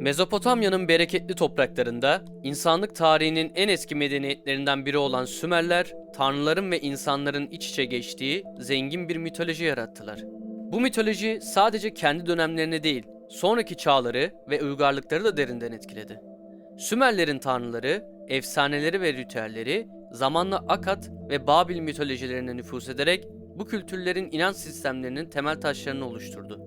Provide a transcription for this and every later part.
Mezopotamya'nın bereketli topraklarında insanlık tarihinin en eski medeniyetlerinden biri olan Sümerler, tanrıların ve insanların iç içe geçtiği zengin bir mitoloji yarattılar. Bu mitoloji sadece kendi dönemlerini değil, sonraki çağları ve uygarlıkları da derinden etkiledi. Sümerlerin tanrıları, efsaneleri ve ritüelleri zamanla Akat ve Babil mitolojilerine nüfuz ederek bu kültürlerin inanç sistemlerinin temel taşlarını oluşturdu.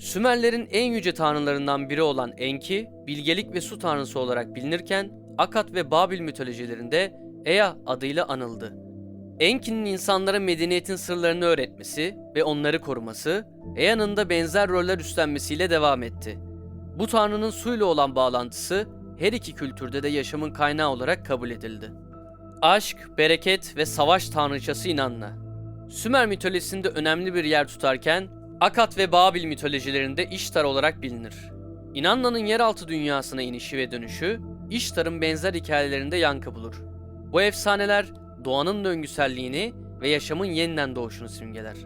Sümerlerin en yüce tanrılarından biri olan Enki, bilgelik ve su tanrısı olarak bilinirken Akat ve Babil mitolojilerinde Ea adıyla anıldı. Enki'nin insanlara medeniyetin sırlarını öğretmesi ve onları koruması, Ea'nın da benzer roller üstlenmesiyle devam etti. Bu tanrının suyla olan bağlantısı her iki kültürde de yaşamın kaynağı olarak kabul edildi. Aşk, bereket ve savaş tanrıçası İnanna. Sümer mitolojisinde önemli bir yer tutarken Akat ve Babil mitolojilerinde İştar olarak bilinir. İnanna'nın yeraltı dünyasına inişi ve dönüşü İştar'ın benzer hikayelerinde yankı bulur. Bu efsaneler doğanın döngüselliğini ve yaşamın yeniden doğuşunu simgeler.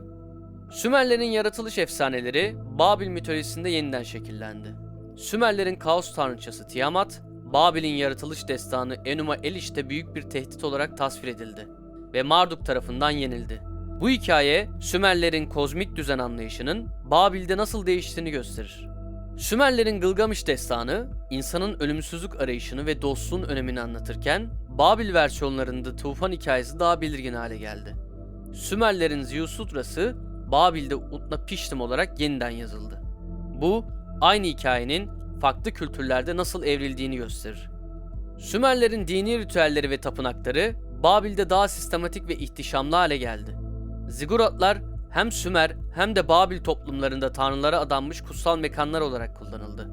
Sümerlerin yaratılış efsaneleri Babil mitolojisinde yeniden şekillendi. Sümerlerin kaos tanrıçası Tiamat, Babil'in yaratılış destanı Enuma Elish'te büyük bir tehdit olarak tasvir edildi ve Marduk tarafından yenildi. Bu hikaye Sümerlerin kozmik düzen anlayışının Babil'de nasıl değiştiğini gösterir. Sümerlerin Gılgamış destanı, insanın ölümsüzlük arayışını ve dostluğun önemini anlatırken, Babil versiyonlarında tufan hikayesi daha belirgin hale geldi. Sümerlerin Ziusutrası, Babil'de Utnapishtim olarak yeniden yazıldı. Bu, aynı hikayenin farklı kültürlerde nasıl evrildiğini gösterir. Sümerlerin dini ritüelleri ve tapınakları Babil'de daha sistematik ve ihtişamlı hale geldi. Ziguratlar hem Sümer hem de Babil toplumlarında tanrılara adanmış kutsal mekanlar olarak kullanıldı.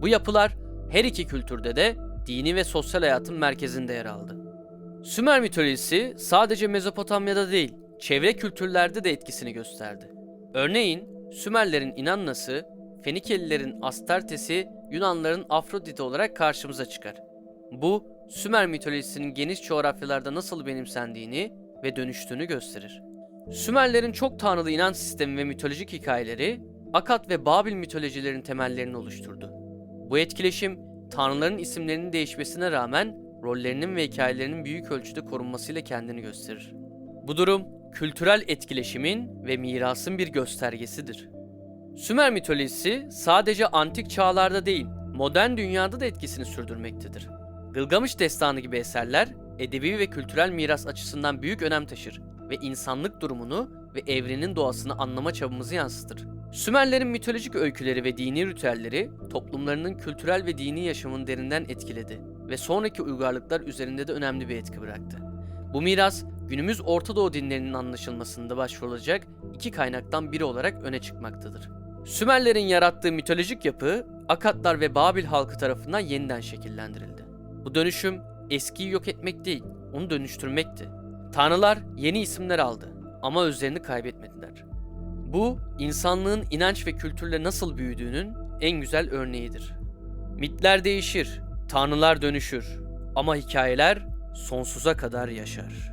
Bu yapılar her iki kültürde de dini ve sosyal hayatın merkezinde yer aldı. Sümer mitolojisi sadece Mezopotamya'da değil, çevre kültürlerde de etkisini gösterdi. Örneğin Sümerlerin İnannası, Fenikelilerin Astartes'i, Yunanların Afrodite olarak karşımıza çıkar. Bu, Sümer mitolojisinin geniş coğrafyalarda nasıl benimsendiğini ve dönüştüğünü gösterir. Sümerlerin çok tanrılı inanç sistemi ve mitolojik hikayeleri, Akat ve Babil mitolojilerin temellerini oluşturdu. Bu etkileşim, tanrıların isimlerinin değişmesine rağmen rollerinin ve hikayelerinin büyük ölçüde korunmasıyla kendini gösterir. Bu durum, kültürel etkileşimin ve mirasın bir göstergesidir. Sümer mitolojisi sadece antik çağlarda değil, modern dünyada da etkisini sürdürmektedir. Gılgamış Destanı gibi eserler, edebi ve kültürel miras açısından büyük önem taşır ve insanlık durumunu ve evrenin doğasını anlama çabamızı yansıtır. Sümerlerin mitolojik öyküleri ve dini ritüelleri toplumlarının kültürel ve dini yaşamını derinden etkiledi ve sonraki uygarlıklar üzerinde de önemli bir etki bıraktı. Bu miras günümüz Orta Doğu dinlerinin anlaşılmasında başvurulacak iki kaynaktan biri olarak öne çıkmaktadır. Sümerlerin yarattığı mitolojik yapı Akatlar ve Babil halkı tarafından yeniden şekillendirildi. Bu dönüşüm eskiyi yok etmek değil, onu dönüştürmekti. Tanrılar yeni isimler aldı ama özlerini kaybetmediler. Bu, insanlığın inanç ve kültürle nasıl büyüdüğünün en güzel örneğidir. Mitler değişir, tanrılar dönüşür ama hikayeler sonsuza kadar yaşar.